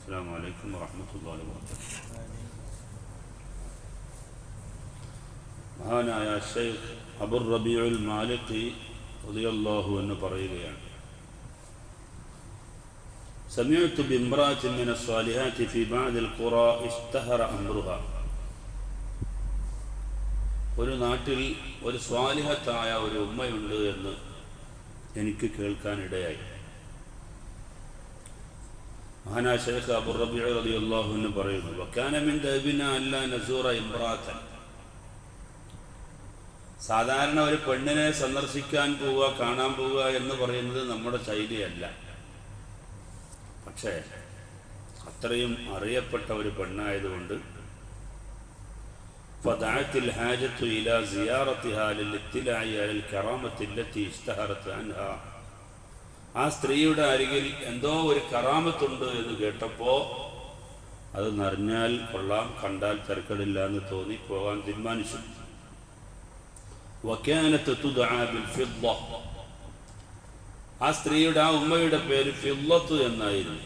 السلام عليكم ورحمة الله وبركاته മഹാനായ ഷെയ്ഖ് അബുർ റബീഉൽ മാലിക്കി റളിയല്ലാഹു എന്ന് പറയുകയാണ് سمعت بامرأة من الصالحات في بعض القرى اشتهر أمرها ഒരു നാട്ടിൽ ഒരു സ്വാലിഹത്തായ ഒരു ഉമ്മയുണ്ട് എന്ന് എനിക്ക് കേൾക്കാനിടയായി മഹാനായ ഷെയ്ഖ് അബുർ റബീഉ റളിയല്ലാഹു എന്ന് പറയുന്നു വക്കാന മിൻ ദഅബിന അല്ല നസൂറ ഇംറാത്തൻ സാധാരണ ഒരു പെണ്ണിനെ സന്ദർശിക്കാൻ പോവുക കാണാൻ പോവുക എന്ന് പറയുന്നത് നമ്മുടെ ശൈലിയല്ല പക്ഷേ അത്രയും അറിയപ്പെട്ട ഒരു പെണ്ണായതുകൊണ്ട് فدعت الحاجة إلى زيارتها للاطلاع على الكرامة التي اشتهرت عنها ആ സ്ത്രീയുടെ അരികിൽ എന്തോ ഒരു കറാമത്തുണ്ട് എന്ന് കേട്ടപ്പോൾ അത് നിറഞ്ഞാൽ കൊള്ളാം കണ്ടാൽ തിരക്കടില്ല എന്ന് തോന്നി പോകാൻ തീരുമാനിച്ചു. ആ സ്ത്രീയുടെ ആ ഉമ്മയുടെ പേര് ഫില്ലത്ത് എന്നായിരുന്നു.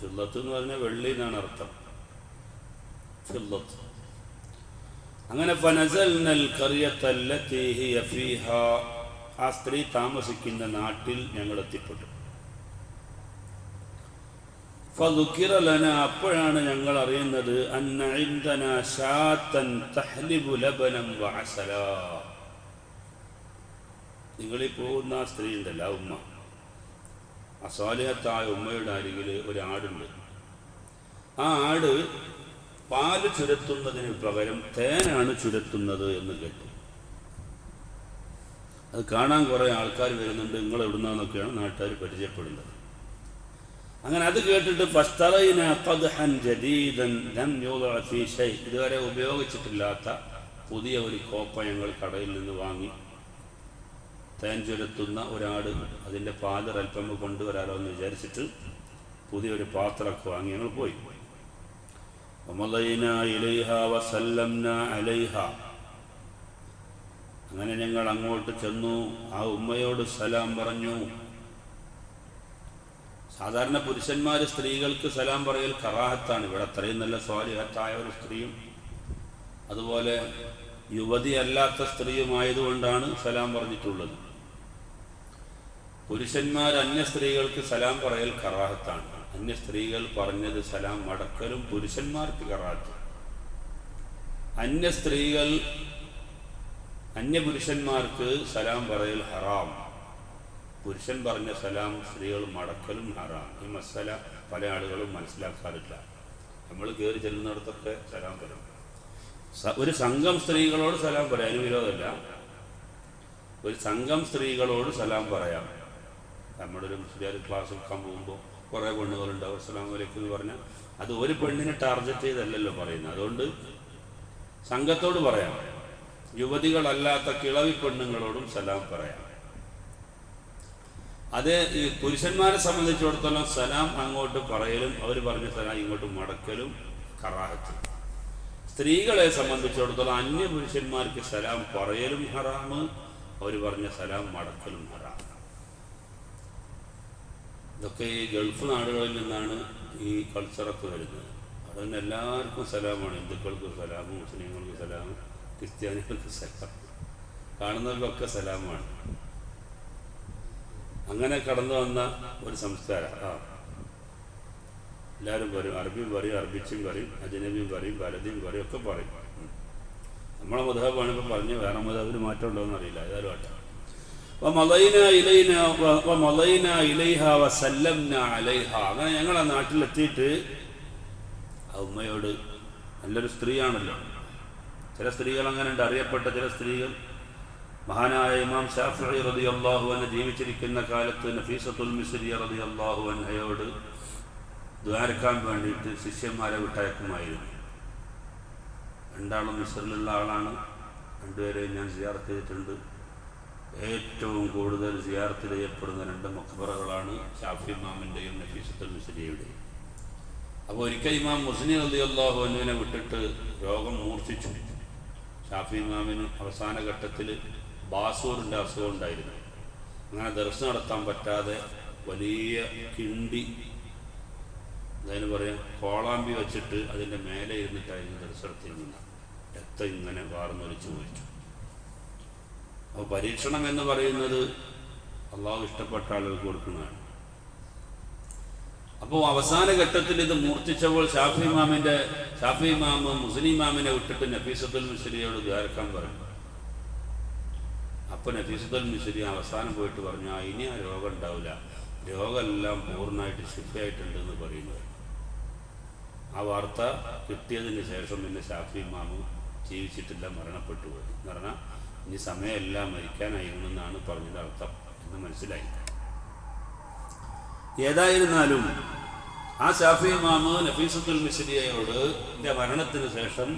ഫില്ലത്ത് എന്ന് പറഞ്ഞാൽ വെള്ളി എന്നാണ് അർത്ഥം. അങ്ങനെ ആ സ്ത്രീ താമസിക്കുന്ന നാട്ടിൽ ഞങ്ങൾ എത്തിപ്പെട്ടു. അപ്പോഴാണ് ഞങ്ങൾ അറിയുന്നത് അന്ന ഇൻദന ശാത്തൻ തഹ്ലിബു ലബനം വഅസല നിങ്ങളീ പോകുന്ന ആ സ്ത്രീ ഉണ്ടല്ലോ ഉമ്മ. അസാലിഹത്തായ ഉമ്മയുടെ അരികിൽ ഒരു ആടുണ്ട്. ആ ആട് പാൽ ചുരത്തുന്നതിന് പകരം തേനാണ് ചുരത്തുന്നത് എന്ന് കേട്ടു. അത് കാണാൻ കുറേ ആൾക്കാർ വരുന്നുണ്ട് നിങ്ങൾ എവിടുന്നാന്നൊക്കെയാണ് നാട്ടുകാർ പരിചയപ്പെടുന്നത്. അങ്ങനെ അത് കേട്ടിട്ട് ഇതുവരെ ഉപയോഗിച്ചിട്ടില്ലാത്ത പുതിയ ഒരു കോപ്പ ഞങ്ങൾ കടയിൽ നിന്ന് വാങ്ങി. തേൻ ചുരത്തുന്ന ഒരാട് അതിന്റെ പാൽ അല്പം കൊണ്ടുവരാലോ എന്ന് വിചാരിച്ചിട്ട് പുതിയൊരു പാത്രമൊക്കെ വാങ്ങി ഞങ്ങൾ പോയി. അങ്ങനെ ഞങ്ങൾ അങ്ങോട്ട് ചെന്നു. ആ ഉമ്മയോട് സലാം പറഞ്ഞു. സാധാരണ പുരുഷന്മാർ സ്ത്രീകൾക്ക് സലാം പറയൽ കറാഹത്താണ്. ഇവിടെ അത്രയും നല്ല സ്വാലിഹത്തായ ഒരു സ്ത്രീയും അതുപോലെ യുവതി അല്ലാത്ത സ്ത്രീയുമായതുകൊണ്ടാണ് സലാം പറഞ്ഞിട്ടുള്ളത്. പുരുഷന്മാർ അന്യ സ്ത്രീകൾക്ക് സലാം പറയൽ കറാഹത്താണ്. അന്യ സ്ത്രീകൾ പറഞ്ഞത് സലാം മടക്കലും പുരുഷന്മാർക്ക് കറാഹത്ത് അന്യ സ്ത്രീകൾ അന്യ പുരുഷന്മാർക്ക് സലാം പറയൽ ഹറാം. പുരുഷൻ പറഞ്ഞ സലാം സ്ത്രീകൾ മടക്കലും ഹറാം. ഈ മസല പല ആളുകളും മനസ്സിലാക്കാറില്ല. നമ്മൾ കയറി ചെല്ലുന്നിടത്തൊക്കെ സലാം പറയും. ഒരു സംഘം സ്ത്രീകളോട് സലാം പറയാം. അതിന് വിരോധമല്ല. ഒരു സംഘം സ്ത്രീകളോട് സലാം പറയാം. നമ്മുടെ ഒരു മുസ്ലിം ക്ലാസ് എടുക്കാൻ പോകുമ്പോൾ കുറേ പെണ്ണുകളുണ്ടാവും അസ്സലാം വലൈക്കും എന്ന് പറഞ്ഞാൽ അത് ഒരു പെണ്ണിനെ ടാർഗറ്റ് ചെയ്തല്ലല്ലോ പറയുന്നത്. അതുകൊണ്ട് സംഘത്തോട് പറയാം. യുവതികളല്ലാത്ത കിളവി പെണ്ണുങ്ങളോടും സലാം പറയാം. അത് ഈ പുരുഷന്മാരെ സംബന്ധിച്ചിടത്തോളം സലാം അങ്ങോട്ട് പറയലും അവർ പറഞ്ഞ സലാം ഇങ്ങോട്ട് മടക്കലും കറാഹത്ത്. സ്ത്രീകളെ സംബന്ധിച്ചിടത്തോളം അന്യ പുരുഷന്മാർക്ക് സലാം പറയലും ഹറാമ് അവർ പറഞ്ഞ സലാം മടക്കലും ഹറാം. ഇതൊക്കെ ഈ ഗൾഫ് നാടുകളിൽ നിന്നാണ് ഈ കൾച്ചറൊക്കെ വരുന്നത്. അതുകൊണ്ട് എല്ലാവർക്കും സലാമാണ്. ഹിന്ദുക്കൾക്ക് സലാം മുസ്ലിങ്ങൾക്ക് സലാം ക്രിസ്ത്യാനികൾക്ക് സലാം. കാണുന്നവർക്കൊക്കെ സലാമാണ്. അങ്ങനെ കടന്നു വന്ന ഒരു സംസ്കാരം. ആ. എല്ലാവരും പറയും അറബിയും പറയും അറബിച്ചും പറയും അജനബിയും പറയും ഭരതിയും പറയും ഒക്കെ പറയും. നമ്മളെ മുതാബാണ് ഇപ്പം പറഞ്ഞ് വേറെ മുതാബിന് മാറ്റം ഉണ്ടോയെന്ന് അറിയില്ല. ഏതായാലും ആട്ടെ. അങ്ങനെ ഞങ്ങൾ ആ നാട്ടിലെത്തിയിട്ട് ഉമ്മയോട് നല്ലൊരു സ്ത്രീയാണല്ലോ. ചില സ്ത്രീകൾ അങ്ങനെ ഉണ്ട് അറിയപ്പെട്ട ചില സ്ത്രീകൾ മഹാനായ ഇമാം ഷാഫി റതി അള്ളാഹു അന്നെ ജീവിച്ചിരിക്കുന്ന കാലത്ത് നഫീസത്തുൽ മിസ്രി റതി അള്ളാഹു അന്നയോട് ദ്വാരക്കാൻ വേണ്ടിയിട്ട് ശിഷ്യന്മാരെ വിട്ടയക്കുമായിരുന്നു. രണ്ടാളും മിസ്രിലുള്ള ആളാണ്. രണ്ടുപേരെയും ഞാൻ സിയാർത്ത് ചെയ്തിട്ടുണ്ട്. ഏറ്റവും കൂടുതൽ സിയാർത്ത് ചെയ്യപ്പെടുന്ന രണ്ട് മക്ബറകളാണ് ഷാഫി ഇമാമിന്റെയും നഫീസത്തുൽ മിസ്രിയുടെയും. അപ്പോൾ ഒരിക്കൽ ഇമാം മുസ്ലിം അലി അള്ളാഹു അനുവിനെ വിട്ടിട്ട് രോഗം മൂർച്ഛിച്ചു. ഷാഫി ഇമാമിന് അവസാന ഘട്ടത്തിൽ ബാസൂറിന്റെ അസുഖം ഉണ്ടായിരുന്നു. അങ്ങനെ ദർശനം നടത്താൻ പറ്റാതെ വലിയ കിണ്ടി അതിന് പറയാം കോളാമ്പി വെച്ചിട്ട് അതിന്റെ മേലെ ഇരുന്നിട്ടായിരുന്നു ദർശനത്തിൽ നിന്ന് രക്തം ഇങ്ങനെ വാർന്നൊലിച്ച് പോയിച്ചു. അപ്പോൾ പരീക്ഷണം എന്ന് പറയുന്നത് അള്ളാഹു ഇഷ്ടപ്പെട്ട ആളുകൾക്ക് കൊടുക്കുന്നതാണ്. അപ്പോൾ അവസാന ഘട്ടത്തിൽ ഇത് മൂർച്ഛിച്ചപ്പോൾ ഷാഫി ഇമാമിന്റെ ഷാഫി ഇമാമ് മുസ്ലിം ഇമാമിനെ വിട്ടിട്ട് നഫീസത്തുൽ മുസ്ലിയോട് ദ്വാരക്കാൻ പറഞ്ഞു. അപ്പൊ നഫീസത്തുൽ മിശ്രി അവസാനം പോയിട്ട് പറഞ്ഞു ആ ഇനി ആ രോഗം ഉണ്ടാവില്ല. രോഗമെല്ലാം പൂർണമായിട്ട് എന്ന് പറയുന്നത് ആ വാർത്ത കിട്ടിയതിന് ശേഷം പിന്നെ ഷാഫി മാമു ജീവിച്ചിട്ടില്ല മരണപ്പെട്ടു പോയി. എന്ന് പറഞ്ഞാൽ ഇനി സമയമെല്ലാം മരിക്കാനായിരുന്നെന്നാണ് പറഞ്ഞത് അർത്ഥം. എന്ന് മനസ്സിലായി. ഏതായിരുന്നാലും ആ ഷാഫി മാമു നഫീസുദ്ദുൽ മിശ്രിയയോട് എന്റെ മരണത്തിന് ശേഷം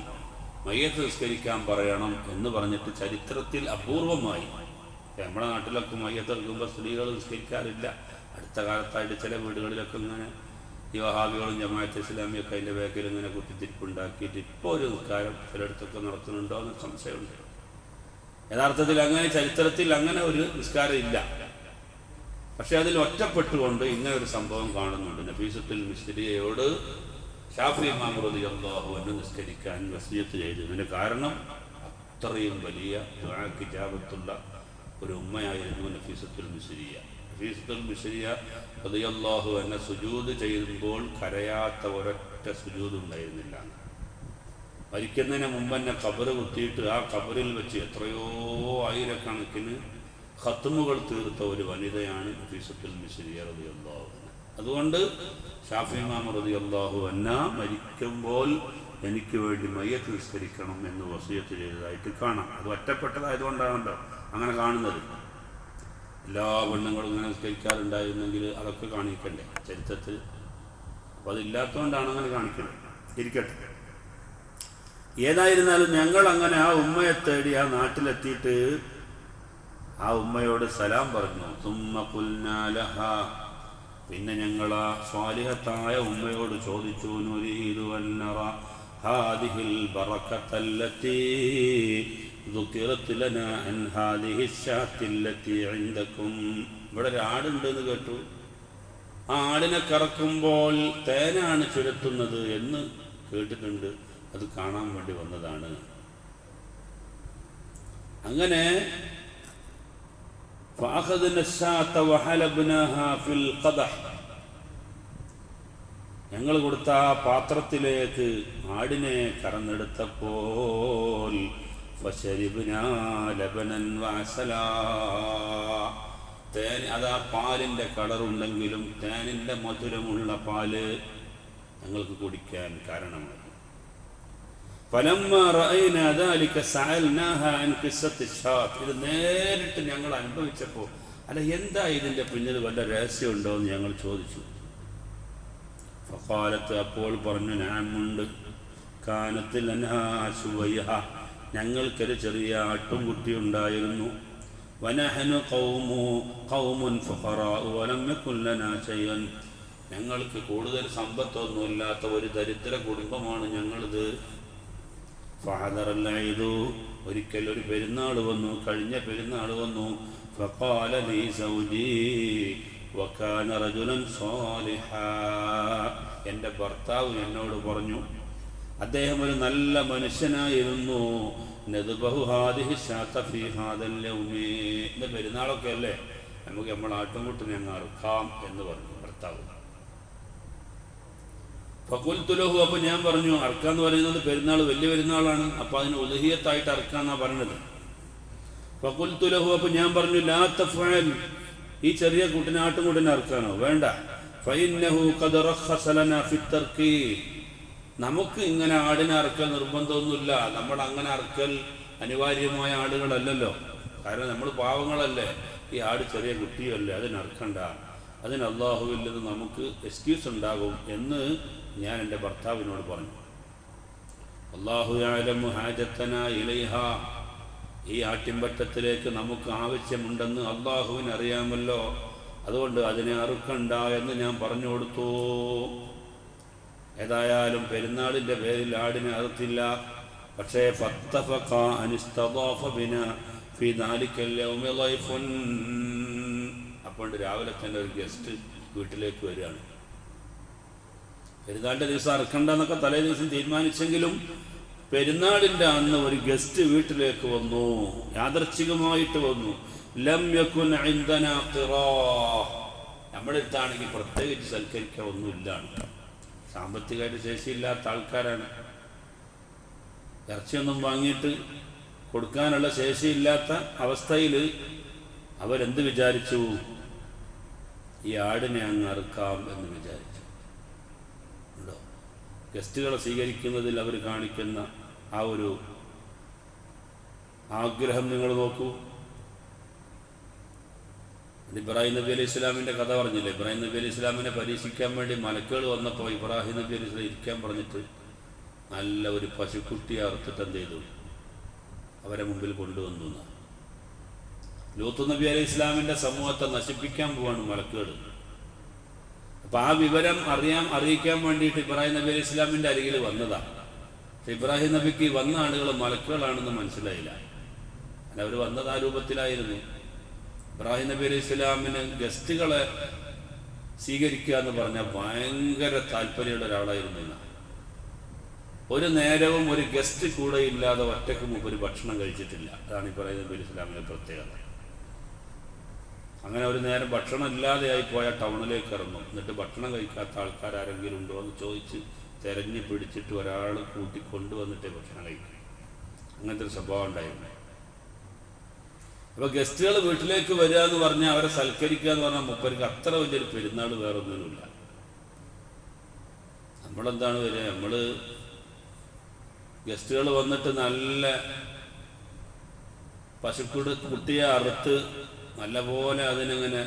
മയ്യത്ത് നിസ്കരിക്കാൻ പറയണം എന്ന് പറഞ്ഞിട്ട് ചരിത്രത്തിൽ അപൂർവമായി. നമ്മുടെ നാട്ടിലൊക്കെ മയ്യത്ത് എടുക്കുമ്പോൾ സ്ത്രീകൾ നിസ്കരിക്കാറില്ല. അടുത്ത കാലത്തായിട്ട് ചില വീടുകളിലൊക്കെ ഇങ്ങനെ ഈ വഹാബികളും ജമാഅത്ത് ഇസ്ലാമിയൊക്കെ അതിന്റെ ബാക്കിൽ ഇങ്ങനെ കുത്തിത്തിരിപ്പുണ്ടാക്കിയിട്ട് ഇപ്പോൾ ഒരു നിസ്കാരം ചിലയിടത്തൊക്കെ നടത്തുന്നുണ്ടോ എന്ന് സംശയമുണ്ട്. യഥാർത്ഥത്തിൽ അങ്ങനെ ചരിത്രത്തിൽ അങ്ങനെ ഒരു നിസ്കാരം ഇല്ല. പക്ഷെ അതിൽ ഒറ്റപ്പെട്ടുകൊണ്ട് ഇങ്ങനെ ഒരു സംഭവം കാണുന്നുണ്ട്. നഫീസത്തുൽ മിസ്രിയയോട് ഷാഫി മാമറുദി അള്ളാഹു എന്നെ നിസ്കരിക്കാൻ വസീയത്ത് ചെയ്തു ഇതിന് കാരണം അത്രയും വലിയ കിജാബത്തുള്ള ജാബത്തുള്ള ഒരു ഉമ്മയായിരുന്നു നഫീസത്തുൽ മിസ്രിയ നഫീസത്തുൽ മിസ്രിയ റളിയല്ലാഹു എന്നെ സുജൂത് ചെയ്യുമ്പോൾ കരയാത്ത ഒരൊറ്റ സുജൂത് ഉണ്ടായിരുന്നില്ല മരിക്കുന്നതിന് മുമ്പ് തന്നെ കബറ് കുത്തിയിട്ട് ആ കബറിൽ വെച്ച് എത്രയോ ആയിരക്കണക്കിന് ഖത്തുമുകൾ തീർത്ത ഒരു വനിതയാണ് നഫീസത്തുൽ മിസ്രിയ റളിയല്ലാഹു അൻഹ. അതുകൊണ്ട് ഷാഫി ഇമാം അള്ളാഹു അന്ന മരിക്കുമ്പോൾ എനിക്ക് വേണ്ടി മയ്യത്ത് നിസ്കരിക്കണം എന്ന് വസീയത്ത് ചെയ്തതായിട്ട് കാണാം. അത് ഒറ്റപ്പെട്ടതായതുകൊണ്ടാണല്ലോ അങ്ങനെ കാണുന്നത്. എല്ലാ പെണ്ണുങ്ങളും ഇങ്ങനെ നിസ്കരിക്കാറുണ്ടായിരുന്നെങ്കിൽ അതൊക്കെ കാണിക്കണ്ടേ? ചരിത്രത്തിൽ. അപ്പോൾ അതില്ലാത്തതുകൊണ്ടാണ് അങ്ങനെ കാണിക്കുന്നത്. ഇരിക്കട്ടെ. ഏതായിരുന്നാലും ഞങ്ങൾ അങ്ങനെ ആ ഉമ്മയെ തേടി ആ നാട്ടിലെത്തിയിട്ട് ആ ഉമ്മയോട് സലാം പറഞ്ഞു. തുമ്മ കുൽനാലഹ പിന്നെ ഞങ്ങൾ ആ സ്വാലിഹത്തായ ഉമ്മയോട് ചോദിച്ചു നുരീദു അന്നറ ഹാദിഹിൽ ബറക്കത്തല്ലത്തി ذكرت لنا عن هذه الشاة التي عندكم ഇവിടെ ഒരു ആടുണ്ടെന്ന് കേട്ടു ആ ആടിനെ കറക്കുമ്പോൾ തേനാണ് ചുരത്തുന്നത് എന്ന് കേട്ടിട്ടുണ്ട് അത് കാണാൻ വേണ്ടി വന്നതാണ് അങ്ങനെ فأخذنا الشاة وحلبناها في القدح ഞങ്ങൾ കൊടുത്ത ആ പാത്രത്തിലേക്ക് ആടിനെ കറന്നെടുത്തപ്പോൾ فشربنا لبنا وعسلا തേൻ അതാ പാലിൻ്റെ കളറുണ്ടെങ്കിലും തേനിൻ്റെ മധുരമുള്ള പാല് ഞങ്ങൾക്ക് കുടിക്കാൻ കാരണമായി ഇത് നേരിട്ട് ഞങ്ങൾ അനുഭവിച്ചപ്പോൾ അല്ല എന്താ ഇതിന്റെ പിന്നിൽ വല്ല രഹസ്യമുണ്ടോ എന്ന് ഞങ്ങൾ ചോദിച്ചു. ഫക്കാലത്ത് അപ്പോൾ പറഞ്ഞു ഞാനുണ്ട് കാനത്തിൽ അൻഹാശുവയ്യ ഞങ്ങൾക്കൊരു ചെറിയ ആട്ടുംകുട്ടി ഉണ്ടായിരുന്നു. വനഹനു കൗമു കൗമുൻ ശൈഅൻ ഞങ്ങൾക്ക് കൂടുതൽ സമ്പത്തൊന്നുമില്ലാത്ത ഒരു ദരിദ്ര കുടുംബമാണ് ഞങ്ങളിത്. ഫഹദറല്ലു ഒരിക്കൽ ഒരു പെരുന്നാൾ വന്നു കഴിഞ്ഞ പെരുന്നാൾ വന്നു. ഫഖാല ലീ റജുലൻ സാലിഹ. എന്റെ ഭർത്താവ് എന്നോട് പറഞ്ഞു അദ്ദേഹം ഒരു നല്ല മനുഷ്യനായിരുന്നു. പെരുന്നാളൊക്കെ അല്ലേ? നമുക്ക് നമ്മൾ ആട്ടുംകുട്ടിനെ അങ്ങ് അറുക്കാം എന്ന് പറഞ്ഞു ഭർത്താവ്. ഫക്കുൽത്തുലഹു അപ്പോൾ ഞാൻ പറഞ്ഞു അർക്ക എന്ന് പറയുന്നത് പെരുന്നാൾ വലിയ പെരുന്നാളാണ് അപ്പോൾ അതിന് ഉലഹിയത്തായിട്ട് അറക്കാന്നാണ് പറഞ്ഞത്. ഫക്കുൽത്തുലഹു അപ്പോൾ ഞാൻ പറഞ്ഞു ലാ ഈ ചെറിയ കുട്ടിനെ ആട്ടുംകുട്ടിനെ അർക്കാനോ? വേണ്ട. ഖദ് നമുക്ക് ഇങ്ങനെ ആടിനെ അറക്കൽ നിർബന്ധമൊന്നുമില്ല. നമ്മൾ അങ്ങനെ അറക്കൽ അനിവാര്യമായ ആടുകളല്ലല്ലോ. കാരണം നമ്മൾ പാവങ്ങളല്ലേ. ഈ ആട് ചെറിയ കുട്ടിയല്ലേ അതിനറക്കണ്ട അതിന് അള്ളാഹുവിൽ നിന്ന് നമുക്ക് എക്സ്ക്യൂസ് ഉണ്ടാകും എന്ന് ഞാൻ എന്റെ ഭർത്താവിനോട് പറഞ്ഞു അള്ളാഹു ആലമു ഹാജത്തന ഇലൈഹ. ഈ ആട്ടിൻപറ്റത്തിലേക്ക് നമുക്ക് ആവശ്യമുണ്ടെന്ന് അള്ളാഹുവിന് അറിയാമല്ലോ. അതുകൊണ്ട് അതിനെ അറുക്കണ്ട എന്ന് ഞാൻ പറഞ്ഞു കൊടുത്തു. ഏതായാലും പെരുന്നാളിന്റെ പേരിൽ ആടിനെ അറുത്തില്ല. പക്ഷേ ഫത്തഫഖ അപ്പോൾ രാവിലെ തന്നെ ഒരു ഗസ്റ്റ് വീട്ടിലേക്ക് വരികയാണ്. പെരുന്നാളിന്റെ ദിവസം അറക്കണ്ടെന്നൊക്കെ തലേ ദിവസം തീരുമാനിച്ചെങ്കിലും പെരുന്നാളിന്റെ അന്ന് ഒരു ഗസ്റ്റ് വീട്ടിലേക്ക് വന്നു. യാദർച്ഛികമായിട്ട് വന്നു. ലം. നമ്മുടെ അടുത്താണെങ്കിൽ പ്രത്യേകിച്ച് സൽക്കരിക്കാൻ ഒന്നുമില്ലാണ് സാമ്പത്തികമായിട്ട് ശേഷിയില്ലാത്ത ആൾക്കാരാണ്. ഇറച്ചിയൊന്നും വാങ്ങിയിട്ട് കൊടുക്കാനുള്ള ശേഷിയില്ലാത്ത അവസ്ഥയിൽ അവരെന്ത് വിചാരിച്ചു? ഈ ആടിനെ അങ്ങ് അറുക്കാം എന്ന് വിചാരിച്ചു. ഗസ്റ്റുകളെ സ്വീകരിക്കുന്നതിൽ അവർ കാണിക്കുന്ന ആ ഒരു ആഗ്രഹം നിങ്ങൾ നോക്കൂ. ഇബ്രാഹിം നബി അലൈഹി ഇസ്ലാമിന്റെ കഥ പറഞ്ഞില്ലേ? ഇബ്രാഹിം നബി അലൈഹി ഇസ്ലാമിനെ പരീക്ഷിക്കാൻ വേണ്ടി മലക്കുകൾ വന്നപ്പോൾ ഇബ്രാഹിം നബി അലൈഹി ഇസ്ലാം ഇരിക്കാൻ പറഞ്ഞിട്ട് നല്ല ഒരു പശുക്കുട്ടിയെ അറുത്തിട്ട് എന്ത് ചെയ്തു? അവരെ മുമ്പിൽ കൊണ്ടുവന്നു. ലൂത്ത് നബി അലൈഹി ഇസ്ലാമിന്റെ സമൂഹത്തെ നശിപ്പിക്കാൻ പോവാണ് മലക്കുകൾ. അപ്പം ആ വിവരം അറിയാൻ അറിയിക്കാൻ വേണ്ടിയിട്ട് ഇബ്രാഹിം നബി അലൈഹി ഇസ്ലാമിന്റെ അരികിൽ വന്നതാണ് ഇബ്രാഹിം നബിക്ക് വന്ന ആളുകൾ മലക്കുകളാണെന്ന് മനസ്സിലായില്ല. അവർ വന്നത് ആ രൂപത്തിലായിരുന്നു. ഇബ്രാഹിം നബി അലൈഹി ഇസ്ലാമിന് ഗസ്റ്റുകളെ സ്വീകരിക്കുക എന്ന് പറഞ്ഞാൽ ഭയങ്കര താല്പര്യമുള്ള ഒരാളായിരുന്നു എന്നാ. ഒരു നേരവും ഒരു ഗസ്റ്റ് കൂടെ ഇല്ലാതെ ഒറ്റയ്ക്ക് മുമ്പ് ഒരു ഭക്ഷണം കഴിച്ചിട്ടില്ല. അതാണ് ഇബ്രാഹിം നബി അലൈഹി ഇസ്ലാമിന്റെ പ്രത്യേകത. അങ്ങനെ ഒരു നേരം ഭക്ഷണം ഇല്ലാതെയായി പോയ ടൗണിലേക്ക് ഇറങ്ങും. എന്നിട്ട് ഭക്ഷണം കഴിക്കാത്ത ആൾക്കാർ ആരെങ്കിലും ഉണ്ടോ എന്ന് ചോദിച്ച് തെരഞ്ഞു പിടിച്ചിട്ട് ഒരാൾ കൂട്ടി വന്നിട്ട് ഭക്ഷണം കഴിക്കും. അങ്ങനത്തെ ഒരു സ്വഭാവം ഉണ്ടായിരുന്നു. അപ്പൊ ഗസ്റ്റുകൾ വീട്ടിലേക്ക് വരിക എന്ന് പറഞ്ഞാൽ അവരെ സൽക്കരിക്കുക എന്ന് പറഞ്ഞാൽ മുപ്പർക്ക് അത്ര വലിയൊരു പെരുന്നാൾ വേറെ ഒന്നിനുമില്ല നമ്മളെന്താണ് വരിക? നമ്മൾ ഗസ്റ്റുകൾ വന്നിട്ട് നല്ല പശുക്കുട കുട്ടിയെ അറുത്ത് നല്ലപോലെ അതിനങ്ങനെ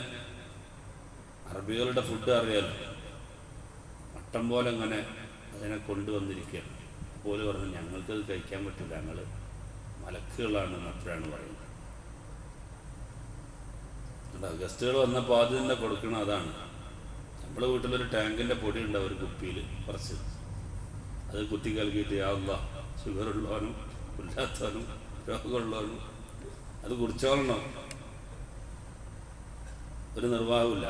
അറബികളുടെ ഫുഡ് അറിയാലോ. വട്ടം പോലെ അങ്ങനെ അതിനെ കൊണ്ടുവന്നിരിക്കുകയാണ്. അപ്പോൾ പറഞ്ഞു ഞങ്ങൾക്കത് കഴിക്കാൻ പറ്റില്ല. ഞങ്ങൾ മലക്കുകളാണ് അപ്പോഴാണ് പറയുന്നത്. ഗസ്റ്റുകൾ വന്നപ്പോൾ ആദ്യം തന്നെ കൊടുക്കണം അതാണ്. നമ്മുടെ വീട്ടിലൊരു ടാങ്കിന്റെ പൊടി ഉണ്ട് ഒരു കുപ്പിയിൽ കുറച്ച്. അത് കുത്തി കലക്കിയിട്ട് യാവുക ഷുഗറുള്ളവനും ഇല്ലാത്തവനും രോഗമുള്ളവനും അത് കുടിച്ചോളണം. ഒരു നിർവാഹമില്ല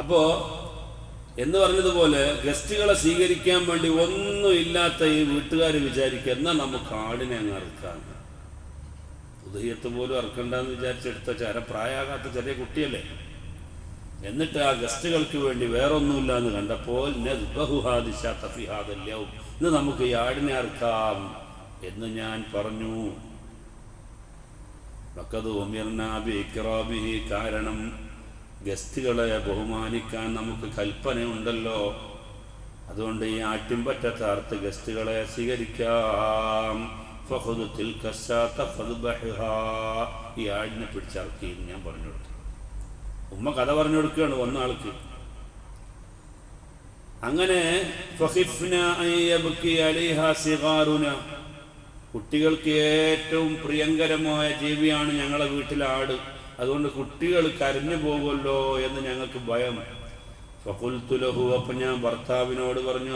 അപ്പോ എന്ന് പറഞ്ഞതുപോലെ ഗസ്റ്റുകളെ സ്വീകരിക്കാൻ വേണ്ടി ഒന്നും ഇല്ലാത്ത ഈ വീട്ടുകാർ വിചാരിക്കുക എന്നാ നമുക്ക് ആടിനെ അങ്ങ് അറുക്കാം. ഉദയത്ത് പോലും അറുക്കണ്ടെന്ന് വിചാരിച്ചെടുത്ത ചര പ്രായാകാത്ത ചെറിയ കുട്ടിയല്ലേ. എന്നിട്ട് ആ ഗസ്റ്റുകൾക്ക് വേണ്ടി വേറൊന്നുമില്ല എന്ന് കണ്ടപ്പോൾ ഇന്ന് നമുക്ക് ഈ ആടിനെ അറുക്കാം എന്ന് ഞാൻ പറഞ്ഞു. വക്കത് ഉമിർനാബി ഇക്റാബിഹി കാരണം ഗസ്റ്റുകളെ ബഹുമാനിക്കാൻ നമുക്ക് കൽപ്പനയുണ്ടല്ലോ. അതുകൊണ്ട് ഈ ആട്ടിൻപറ്റത്തെ അർത്ഥ ഗസ്റ്റുകളെ സ്വീകരിക്കാം. ഈ ആടിനെ പിടിച്ചറക്കി ഞാൻ പറഞ്ഞു കൊടുത്തു. ഉമ്മ കഥ പറഞ്ഞു കൊടുക്കുകയാണ് വന്ന ആൾക്ക്. അങ്ങനെ കുട്ടികൾക്ക് ഏറ്റവും പ്രിയങ്കരമായ ജീവിയാണ് ഞങ്ങളെ വീട്ടിലെ ആട്. അതുകൊണ്ട് കുട്ടികൾ കരഞ്ഞു പോകുമല്ലോ എന്ന് ഞങ്ങൾക്ക് ഭയം ഫഖുൽതു ലഹു അപ്പം ഞാൻ ഭർത്താവിനോട് പറഞ്ഞു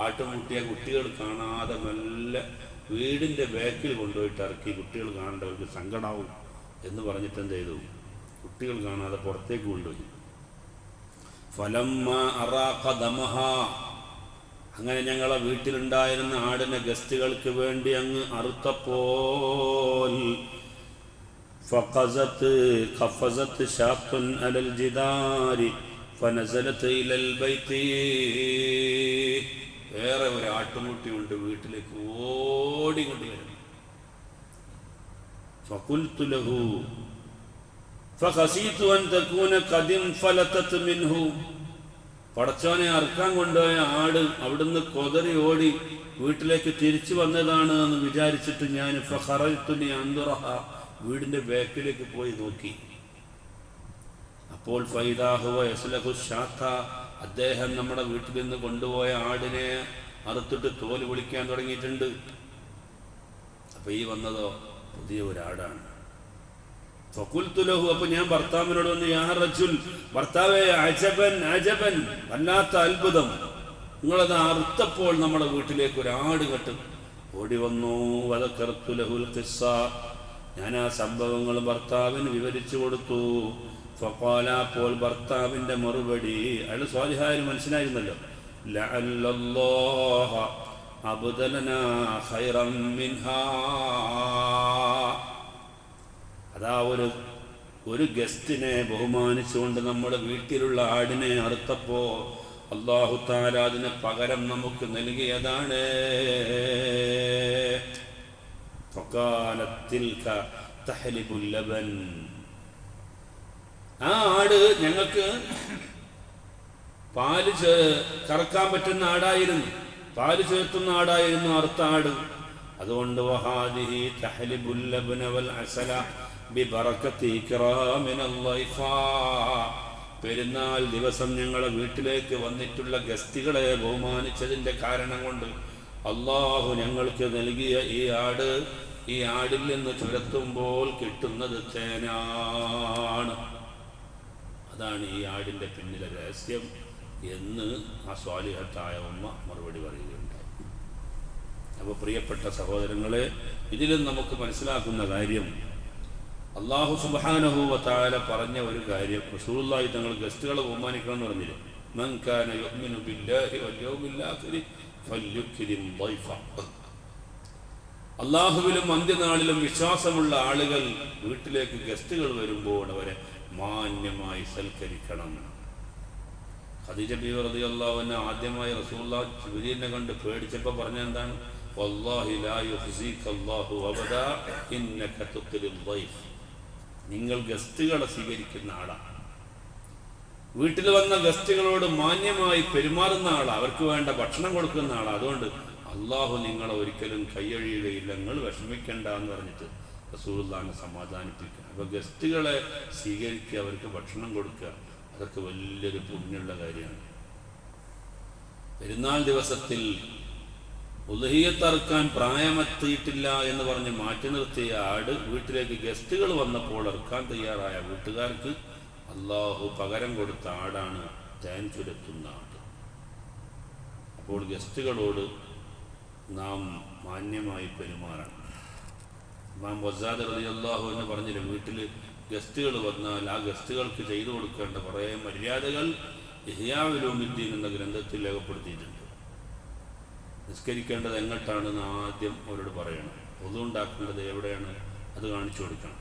ആട്ടുമുട്ടിയ കുട്ടികൾ കാണാതെ നല്ല വീടിന്റെ ബാക്കിൽ കൊണ്ടുപോയിട്ട് ഇറക്കി കുട്ടികൾ കാണേണ്ടവർക്ക് സങ്കടാവും എന്ന് പറഞ്ഞിട്ട് എന്ത് ചെയ്തു? കുട്ടികൾ കാണാതെ പുറത്തേക്ക് കൊണ്ടുപോയി. ഫലമ്മ അറാഖ ദമഹ. അങ്ങനെ ഞങ്ങളെ വീട്ടിലുണ്ടായിരുന്ന ആടിനെ ഗസ്റ്റുകൾക്ക് വേണ്ടി അങ്ങ് അറുത്തപ്പോൾ. ഫഖസത്ത് ഖഫസത്ത് ഷാത്തുൻ അലൽ ജിദാരി ഫനസലത്ത് ഇലൽ ബൈത്തി വേറെ ഒരു ആട്ടുമുട്ടി കൊണ്ട് വീട്ടിലേക്ക് ഓടിക്കൊണ്ട് വരണം ഫകുൽത്തുലഹു ഫഖസീതു അൻ തകൂന ഖദിം انفلتت മിൻഹു പടച്ചോനെ അർക്കാൻ കൊണ്ടുപോയ ആട് അവിടുന്ന് കൊതറി ഓടി വീട്ടിലേക്ക് തിരിച്ചു വന്നതാണ് എന്ന് വിചാരിച്ചിട്ട് ഞാൻ ഫഹറത്തുനി അന്തുറഹ വീടിന്റെ ബാക്കിലേക്ക് പോയി നോക്കി. അപ്പോൾ യസ്ലഹു അദ്ദേഹം നമ്മുടെ വീട്ടിൽ നിന്ന് കൊണ്ടുപോയ ആടിനെ അറുത്തിട്ട് തോൽ വിളിക്കാൻ തുടങ്ങിയിട്ടുണ്ട്. അപ്പൊ ഈ വന്നതോ പുതിയ ഒരാടാണ്. ഫഖുൽതു ലഹു അപ്പൊ ഞാൻ ഭർത്താവിനോട് വന്ന് യാ റജുൽ ഭർത്താവേ അജബൻ അജബൻ വല്ലാത്ത അത്ഭുതം. നിങ്ങളത് അറുത്തപ്പോൾ നമ്മുടെ വീട്ടിലേക്ക് ഒരാട് കെട്ടും. ഓടി വന്നു വലക്കർത്തുലഹുൽ ലഹുൽ ഖിസ്സ. ഞാൻ ആ സംഭവങ്ങൾ ഭർത്താവിന് വിവരിച്ചു കൊടുത്തു. ഫഖാല അപ്പോൾ ഭർത്താവിന്റെ മറുപടി. അയാൾ സ്വാധിഹാരി മനസ്സിലായിരുന്നല്ലോ ലഅല്ലല്ലാഹ അബ്ദലനാ ഖൈറൻ മിൻഹാ. അതാ ഒരു ഒരു ഗസ്റ്റിനെ ബഹുമാനിച്ചുകൊണ്ട് നമ്മുടെ വീട്ടിലുള്ള ആടിനെ അറുത്തപ്പോൾ അള്ളാഹു താലാദിന് പകരം നമുക്ക് നൽകിയതാണ്. ആ ആട് ഞങ്ങൾക്ക് പാൽ ചേ കറക്കാൻ പറ്റുന്ന ആടായിരുന്നു. പാൽ ചേർത്തുന്ന ആടായിരുന്നു അറുത്ത ആട്. അതുകൊണ്ട് വഹാദിഹി തഹലിബുല്ലബനവൽ അസല. പെരുന്നാൾ ദിവസം ഞങ്ങളുടെ വീട്ടിലേക്ക് വന്നിട്ടുള്ള ഗസ്റ്റുകളെ ബഹുമാനിച്ചതിന്റെ കാരണം കൊണ്ട് അള്ളാഹു ഞങ്ങൾക്ക് നൽകിയ ഈ ആട് ഈ ആടിൽ നിന്ന് ചുരത്തുമ്പോൾ കിട്ടുന്നത് തേനാണ് അതാണ് ഈ ആടിന്റെ പിന്നിലെ രഹസ്യം എന്ന് ആ സ്വാലിഹത്തായ ഉമ്മ മറുപടി പറയുകയുണ്ടായി. അപ്പോൾ പ്രിയപ്പെട്ട സഹോദരങ്ങളെ ഇതിലും നമുക്ക് മനസ്സിലാക്കുന്ന കാര്യം അള്ളാഹു സുബാനഹുവത്തായ പറഞ്ഞ ഒരു കാര്യം. റസൂള്ളി തങ്ങൾ ഗസ്റ്റുകളെ ബഹുമാനിക്കണം എന്ന് പറഞ്ഞില്ലേ ബില്ലാഹി യൗമിൽ അള്ളാഹുവിലും അന്ത്യനാളിലും വിശ്വാസമുള്ള ആളുകൾ വീട്ടിലേക്ക് ഗസ്റ്റുകൾ വരുമ്പോൾ അവരെ മാന്യമായി സൽക്കരിക്കണം. ഖദീജ ബി റതി അള്ളാഹുവിനെ ആദ്യമായി റസൂല്ല ജുബരീലിനെ കണ്ട് പേടിച്ചപ്പോ പറഞ്ഞ എന്താണ്? വല്ലാഹി നിങ്ങൾ ഗസ്റ്റുകളെ സ്വീകരിക്കുന്ന ആളാണ് വീട്ടിൽ വന്ന ഗസ്റ്റുകളോട് മാന്യമായി പെരുമാറുന്ന ആളാണ് അവർക്ക് വേണ്ട ഭക്ഷണം കൊടുക്കുന്ന ആളാണ് അതുകൊണ്ട് അള്ളാഹു നിങ്ങളെ ഒരിക്കലും കൈയഴിയുകയില്ല. നിങ്ങൾ വിഷമിക്കേണ്ട എന്ന് പറഞ്ഞിട്ട് റസൂറുല്ലാനെ സമാധാനിപ്പിക്കുക. അപ്പോൾ ഗസ്റ്റുകളെ സ്വീകരിക്കുക അവർക്ക് ഭക്ഷണം കൊടുക്കുക അതൊക്കെ വലിയൊരു പുണ്യമുള്ള കാര്യമാണ്. പെരുന്നാൾ ദിവസത്തിൽ ഉദഹിയത്തറുക്കാൻ പ്രായമെത്തിയിട്ടില്ല എന്ന് പറഞ്ഞ് മാറ്റി നിർത്തിയ ആട് വീട്ടിലേക്ക് ഗസ്റ്റുകൾ വന്നപ്പോൾ ഇറക്കാൻ തയ്യാറായ വീട്ടുകാർക്ക് അള്ളാഹു പകരം കൊടുത്ത ആടാണ് തേൻ ചുരത്തുന്ന ആട്. അപ്പോൾ ഗസ്റ്റുകളോട് നാം മാന്യമായി പെരുമാറണം. ഇമാം വസാദ് റലി അള്ളാഹു എന്ന് പറഞ്ഞില്ല വീട്ടിൽ ഗസ്റ്റുകൾ വന്നാൽ ആ ഗസ്റ്റുകൾക്ക് ചെയ്തു കൊടുക്കേണ്ട കുറേ മര്യാദകൾ ഇഹിയാവിലോമിദ്ദീൻ എന്ന ഗ്രന്ഥത്തിൽ രേഖപ്പെടുത്തിയിട്ടുണ്ട്. നിസ്കരിക്കേണ്ടത് എങ്ങോട്ടാണെന്ന് ആദ്യം അവരോട് പറയണം. ഒതുണ്ടാക്കേണ്ടത് എവിടെയാണ്? അത് കാണിച്ചു കൊടുക്കണം.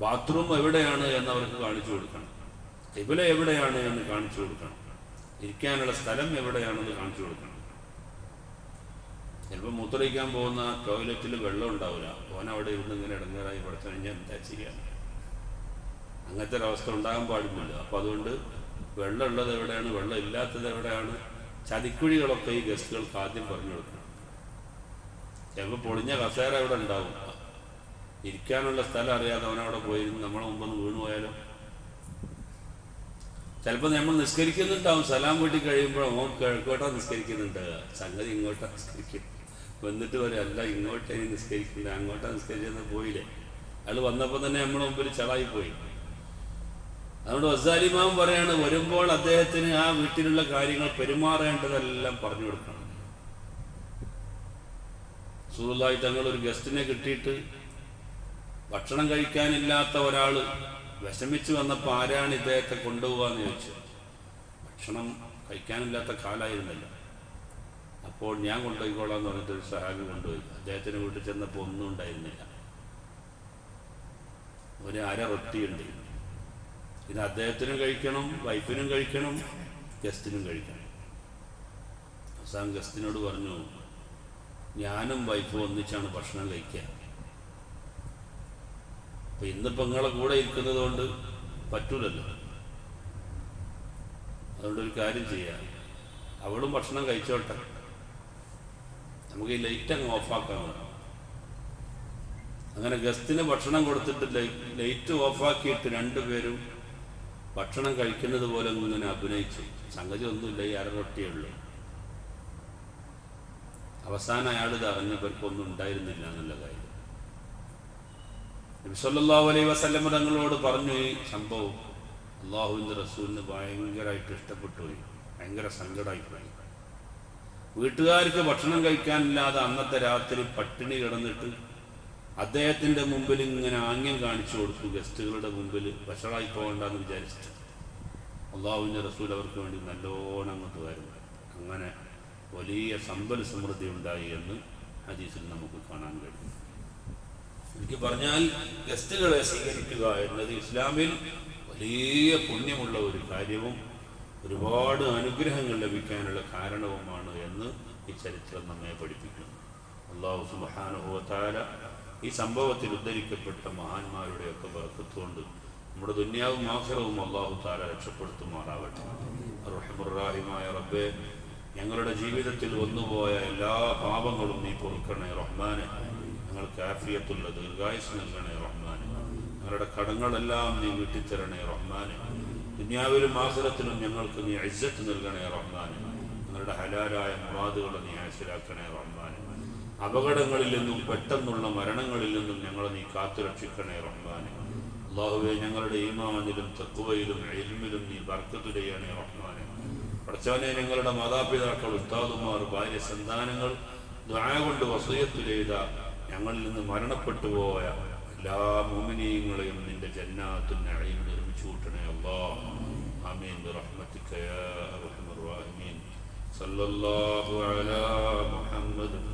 ബാത്റൂം എവിടെയാണ് എന്ന് അവർക്ക് കാണിച്ചു കൊടുക്കണം. ഇബില എവിടെയാണ് എന്ന് കാണിച്ചു കൊടുക്കണം. ഇരിക്കാനുള്ള സ്ഥലം എവിടെയാണെന്ന് കാണിച്ചു കൊടുക്കണം. ചിലപ്പോൾ മൂത്രയിക്കാൻ പോകുന്ന ടോയ്ലറ്റിൽ വെള്ളം ഉണ്ടാവില്ല. ഓൻ അവിടെ ഇരുന്ന് ഇങ്ങനെ ഇടങ്ങേറായി പഠിച്ചു കഴിഞ്ഞാൽ എന്താ ചെയ്യാൻ അങ്ങനത്തെ ഒരവസ്ഥ ഉണ്ടാകാൻ പാടില്ല അപ്പോൾ അതുകൊണ്ട് വെള്ളം ഉള്ളത് എവിടെയാണ്? വെള്ളം ഇല്ലാത്തത് എവിടെയാണ്? ചതിക്കുഴികളൊക്കെ ഈ ഗസ്റ്റുകൾക്ക് ആദ്യം പറഞ്ഞു കൊടുക്കണം. ചിലപ്പോൾ പൊളിഞ്ഞ കസേര ഇവിടെ ഉണ്ടാവും. ഇരിക്കാനുള്ള സ്ഥലം അറിയാതെ അവനവിടെ പോയിരുന്നു. നമ്മളെ മുമ്പൊന്ന് വീണു പോയാലോ? ചിലപ്പോൾ നമ്മൾ നിസ്കരിക്കുന്നുണ്ടാവും. സലാം കൂട്ടി കഴിയുമ്പോൾ ഓൻ കിഴക്കോട്ടാ നിസ്കരിക്കുന്നുണ്ട്. സംഗതി ഇങ്ങോട്ടാ നിസ്കരിക്കും. വന്നിട്ട് പറയും അല്ല ഇങ്ങോട്ടേ നിസ്കരിക്കില്ല. അങ്ങോട്ടാ നിസ്കരിച്ചെന്ന് പോയില്ലേ? അയാൾ വന്നപ്പോൾ തന്നെ നമ്മളെ മുമ്പിൽ ചളായി പോയി. അതുകൊണ്ട് വസാലിമാവും പറയാണ് വരുമ്പോൾ അദ്ദേഹത്തിന് ആ വീട്ടിലുള്ള കാര്യങ്ങൾ പെരുമാറേണ്ടതെല്ലാം പറഞ്ഞു കൊടുക്കണം. സുഹൃത്തായി തങ്ങൾ ഒരു ഗസ്റ്റിനെ കിട്ടിയിട്ട് ഭക്ഷണം കഴിക്കാനില്ലാത്ത ഒരാൾ വിഷമിച്ച് വന്നപ്പോൾ ആരാണ് ഇദ്ദേഹത്തെ കൊണ്ടുപോകാന്ന് ചോദിച്ചു. ഭക്ഷണം കഴിക്കാനില്ലാത്ത കാലായിരുന്നല്ലോ. അപ്പോൾ ഞാൻ കൊണ്ടുപോയിക്കോളാം എന്ന് പറഞ്ഞിട്ട് ഒരു സഹാബി കൊണ്ടുപോയി. അദ്ദേഹത്തിന് വീട്ടിൽ ചെന്നപ്പോൾ ഒന്നും ഉണ്ടായിരുന്നില്ല. ഒരു അര റൊട്ടിയുണ്ട്. ഇത് അദ്ദേഹത്തിനും കഴിക്കണം വൈഫിനും കഴിക്കണം ഗസ്റ്റിനും കഴിക്കണം. അവസാനം ഗസ്റ്റിനോട് പറഞ്ഞു ഞാനും വൈഫും ഒന്നിച്ചാണ് ഭക്ഷണം കഴിക്കുക. അപ്പൊ ഇന്നിപ്പോ നിങ്ങളെ കൂടെ ഇരിക്കുന്നത് കൊണ്ട് പറ്റൂലല്ലോ. അതുകൊണ്ട് ഒരു കാര്യം ചെയ്യാം അവളും ഭക്ഷണം കഴിച്ചോട്ടെ. നമുക്ക് ഈ ലൈറ്റ് അങ്ങ് ഓഫാക്കാം അങ്ങനെ ഗസ്റ്റിന് ഭക്ഷണം കൊടുത്തിട്ട് ലൈറ്റ് ഓഫാക്കിയിട്ട് രണ്ടുപേരും ഭക്ഷണം കഴിക്കുന്നത് പോലെ ഇങ്ങനെ അഭിനയിച്ചു. സംഗതി ഒന്നുമില്ല ഈ അരറൊട്ടിയേ ഉള്ളൂ. അവസാനം അയാൾ ഇത് അറിഞ്ഞവർക്കൊന്നും ഉണ്ടായിരുന്നില്ല എന്നുള്ള കാര്യം. നബിസല്ലാഹു അലൈ വസല്ലം തങ്ങളോട് പറഞ്ഞു ഈ സംഭവം അള്ളാഹുവിന്റെ റസൂലിന് ഭയങ്കരമായിട്ട് ഇഷ്ടപ്പെട്ടു. പോയി ഭയങ്കര സങ്കടമായി പോയി വീട്ടുകാർക്ക് ഭക്ഷണം കഴിക്കാനില്ലാതെ അന്നത്തെ രാത്രി പട്ടിണി കിടന്നിട്ട് അദ്ദേഹത്തിന്റെ മുമ്പിൽ ഇങ്ങനെ ആംഗ്യം കാണിച്ചു കൊടുത്തു ഗസ്റ്റുകളുടെ മുമ്പിൽ വഷളായി പോകണ്ടെന്ന് വിചാരിച്ചിട്ട്. അള്ളാഹുവിന്റെ റസൂൽ അവർക്ക് വേണ്ടി നല്ലോണം അങ്ങോട്ട് വരുന്നു അങ്ങനെ വലിയ സമ്പൽ സമൃദ്ധി ഉണ്ടായി എന്ന് ഹദീസിൽ നമുക്ക് കാണാൻ കഴിയും. എനിക്ക് പറഞ്ഞാൽ ഗസ്റ്റുകളെ സ്വീകരിക്കുക എന്നത് ഇസ്ലാമിൽ വലിയ പുണ്യമുള്ള ഒരു കാര്യവും ഒരുപാട് അനുഗ്രഹങ്ങൾ ലഭിക്കാനുള്ള കാരണവുമാണ് എന്ന് ഈ ചരിത്രം നമ്മെ പഠിപ്പിക്കുന്നു. അള്ളാഹു സുബാനുഭവത്താര ഈ സംഭവത്തിൽ ഉദ്ധരിക്കപ്പെട്ട മഹാന്മാരുടെ മഹാന്മാരുടെയൊക്കെ ബർക്കത്തുകൊണ്ട് നമ്മുടെ ദുന്യാവും ആഖിറവും അള്ളാഹു താര രക്ഷപ്പെടുത്തുമാറാവട്ടെ. റഹമുറാഹിമായ റബ്ബെ ഞങ്ങളുടെ ജീവിതത്തിൽ വന്നുപോയ എല്ലാ പാപങ്ങളും നീ പൊറുക്കണേ റഹ്മാനെ. ഞങ്ങൾക്ക് ആഫിയത്തുള്ള ദീർഘായുസ് നൽകണേ റഹ്മാനെ. ഞങ്ങളുടെ കടങ്ങളെല്ലാം നീ വീട്ടിത്തരണേ റഹ്മാനെ. ദുന്യാവിലും ആഖിറത്തിലും ഞങ്ങൾക്ക് നീ ഇജ്ജത്ത് നൽകണേ റഹ്മാനെ. ഞങ്ങളുടെ ഹലാലായ മുറാദുകളെ നീ ഹാസിലാക്കണേ റഹ്മാനെ. അപകടങ്ങളിൽ നിന്നും പെട്ടെന്നുള്ള മരണങ്ങളിൽ നിന്നും ഞങ്ങളെ നീ കാത്തു രക്ഷിക്കണേ റഹ്മാനെ. അള്ളാഹുവെ ഞങ്ങളുടെ ഈമാനിലും തെക്കുവയിലും എഴുമിലും നീ ബർക്കത്ത് ചെയ്യണേ റഹ്മാനെ. പഠിച്ചവനെ ഞങ്ങളുടെ മാതാപിതാക്കൾ ഉസ്താദുമാർ ഭാര്യ സന്താനങ്ങൾ ദ്വായ കൊണ്ട് വസൂയത്തു ചെയ്ത ഞങ്ങളിൽ നിന്ന് മരണപ്പെട്ടു പോയ എല്ലാ മോമിനീയങ്ങളെയും നിന്റെ ജന്നാത്തിന് അഴിയിൽ നിർമ്മിച്ചു കൂട്ടണേ അള്ളാ. ആമീൻ. റഹ്മത്തിക്കയ റഹ്മർ റഹ്മീൻ. സല്ലല്ലാഹു അലാ മുഹമ്മദ്